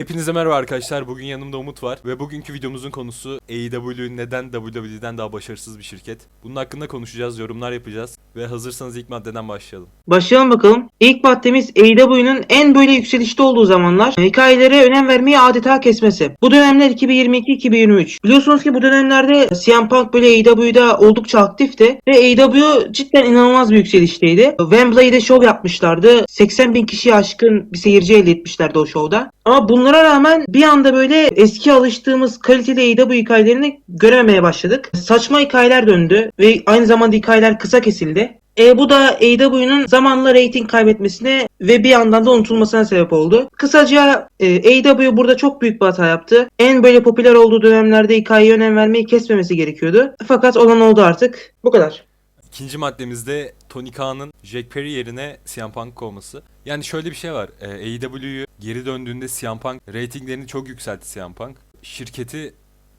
Hepinize merhaba arkadaşlar. Bugün yanımda Umut var ve bugünkü videomuzun konusu AEW neden WWE'den daha başarısız bir şirket. Bunun hakkında konuşacağız, yorumlar yapacağız ve hazırsanız ilk maddeden başlayalım. Başlayalım bakalım. İlk maddemiz AEW'nun en böyle yükselişte olduğu zamanlar hikayelere önem vermeyi adeta kesmesi. Bu dönemler 2022-2023. Biliyorsunuz ki bu dönemlerde CM Punk böyle AEW'da oldukça aktifti ve AEW cidden inanılmaz bir yükselişteydi. Wembley'de şov yapmışlardı. 80 bin kişiye aşkın bir seyirci elde etmişlerdi o şovda. Ama bunlara rağmen bir anda böyle eski alıştığımız kaliteli AEW hikayelerini görememeye başladık. Saçma hikayeler döndü ve aynı zamanda hikayeler kısa kesildi. E, bu da AEW'nun zamanla reyting kaybetmesine ve bir yandan da unutulmasına sebep oldu. Kısaca e, AEW burada çok büyük bir hata yaptı. En böyle popüler olduğu dönemlerde hikayeye önem vermeyi kesmemesi gerekiyordu. Fakat olan oldu artık. Bu kadar. İkinci maddemizde Tony Khan'ın Jack Perry yerine CM Punk kovması. Yani şöyle bir şey var. E, AEW'yu geri döndüğünde CM Punk reytinglerini çok yükseltti CM Punk. Şirketi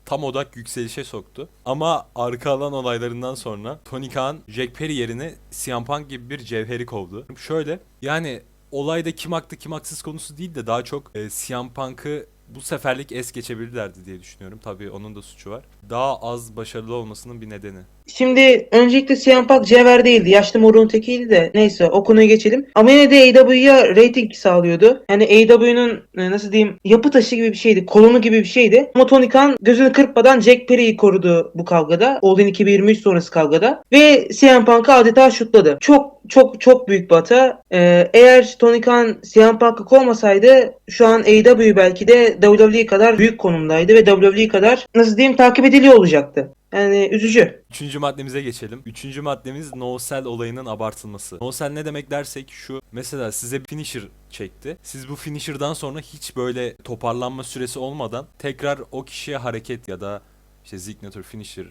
tam odak yükselişe soktu. Ama arka alan olaylarından sonra Tony Khan Jack Perry yerine CM Punk gibi bir cevheri kovdu. Şöyle yani olayda kim haklı kim haksız konusu değil de daha çok e, CM Punk'ı bu seferlik es geçebilirlerdi diye düşünüyorum. Tabii onun da suçu var. Daha az başarılı olmasının bir nedeni. Şimdi öncelikle CM Punk cevher değildi. Yaşlı morun tekiydi de. Neyse o konuya geçelim. Ama yine de AEW'ya rating sağlıyordu. Yani AEW'nun e, nasıl diyeyim yapı taşı gibi bir şeydi. Kolonu gibi bir şeydi. Ama Tony Khan gözünü kırpmadan Jack Perry'i korudu bu kavgada. All In 2023 sonrası kavgada. Ve CM Punk'ı adeta şutladı. Çok çok çok büyük bir hata. Ee, eğer Tony Khan CM Punk'ı kovmasaydı şu an AEW belki de WWE kadar büyük konumdaydı ve WWE kadar nasıl diyeyim takip ediliyor olacaktı. Yani üzücü. Üçüncü maddemize geçelim. Üçüncü maddemiz no sell olayının abartılması. No sell ne demek dersek şu. Mesela size bir finisher çekti. Siz bu finisher'dan sonra hiç böyle toparlanma süresi olmadan tekrar o kişiye hareket ya da işte signature finisher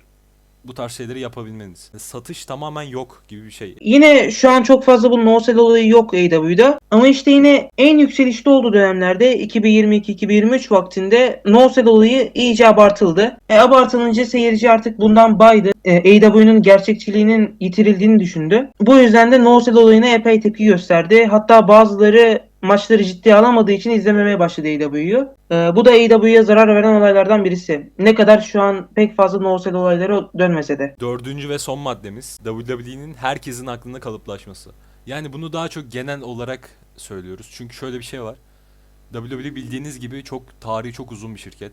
bu tarz şeyleri yapabilmeniz. Satış tamamen yok gibi bir şey. Yine şu an çok fazla bu no sell olayı yok AEW'da. Ama işte yine en yükselişte olduğu dönemlerde 2022-2023 vaktinde no sell olayı iyice abartıldı. E, abartılınca seyirci artık bundan baydı. E, AEW'nun gerçekçiliğinin yitirildiğini düşündü. Bu yüzden de no sell olayına epey tepki gösterdi. Hatta bazıları maçları ciddiye alamadığı için izlememeye başladı AEW'yu. Ee, bu da AEW'ye zarar veren olaylardan birisi. Ne kadar şu an pek fazla no olayları dönmese de. Dördüncü ve son maddemiz WWE'nin herkesin aklında kalıplaşması. Yani bunu daha çok genel olarak söylüyoruz. Çünkü şöyle bir şey var. WWE bildiğiniz gibi çok tarihi çok uzun bir şirket.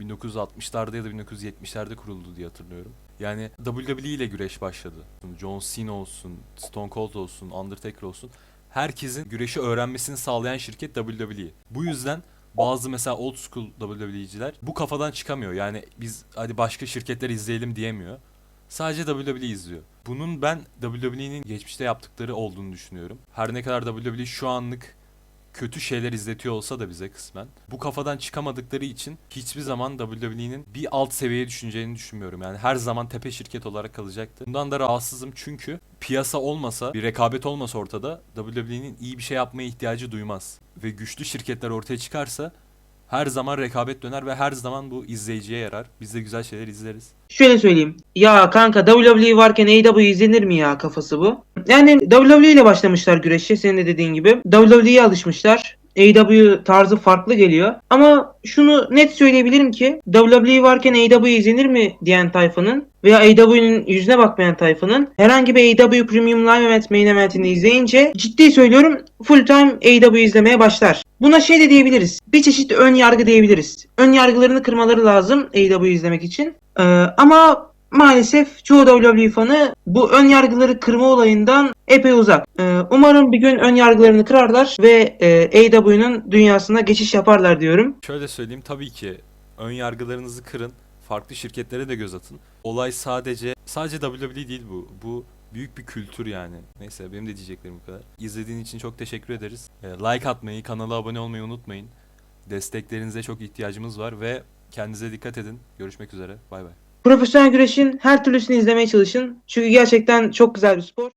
1960'larda ya da 1970'lerde kuruldu diye hatırlıyorum. Yani WWE ile güreş başladı. John Cena olsun, Stone Cold olsun, Undertaker olsun. Herkesin güreşi öğrenmesini sağlayan şirket WWE. Bu yüzden bazı mesela old school WWE'ciler bu kafadan çıkamıyor. Yani biz hadi başka şirketler izleyelim diyemiyor. Sadece WWE izliyor. Bunun ben WWE'nin geçmişte yaptıkları olduğunu düşünüyorum. Her ne kadar WWE şu anlık kötü şeyler izletiyor olsa da bize kısmen. Bu kafadan çıkamadıkları için hiçbir zaman WWE'nin bir alt seviyeye düşüneceğini düşünmüyorum. Yani her zaman tepe şirket olarak kalacaktı. Bundan da rahatsızım çünkü piyasa olmasa, bir rekabet olmasa ortada WWE'nin iyi bir şey yapmaya ihtiyacı duymaz. Ve güçlü şirketler ortaya çıkarsa her zaman rekabet döner ve her zaman bu izleyiciye yarar. Biz de güzel şeyler izleriz. Şöyle söyleyeyim. Ya kanka WWE varken AEW izlenir mi ya kafası bu? Yani WWE ile başlamışlar güreşe senin de dediğin gibi. WWE'ye alışmışlar. AEW tarzı farklı geliyor. Ama şunu net söyleyebilirim ki WWE varken AEW izlenir mi diyen tayfanın veya AEW'nin yüzüne bakmayan tayfanın herhangi bir AEW Premium Live Event main eventini izleyince ciddi söylüyorum full time AEW izlemeye başlar. Buna şey de diyebiliriz. Bir çeşit ön yargı diyebiliriz. Ön yargılarını kırmaları lazım AEW izlemek için. Ee, ama maalesef çoğu WWE fanı bu ön yargıları kırma olayından epey uzak. Ee, umarım bir gün ön yargılarını kırarlar ve e, AEW'nun dünyasına geçiş yaparlar diyorum. Şöyle söyleyeyim tabii ki ön yargılarınızı kırın. Farklı şirketlere de göz atın. Olay sadece sadece WWE değil bu. Bu büyük bir kültür yani. Neyse benim de diyeceklerim bu kadar. İzlediğin için çok teşekkür ederiz. Ee, Like atmayı, kanala abone olmayı unutmayın. Desteklerinize çok ihtiyacımız var ve kendinize dikkat edin. Görüşmek üzere. Bay bay. Profesyonel güreşin her türlüsünü izlemeye çalışın. Çünkü gerçekten çok güzel bir spor.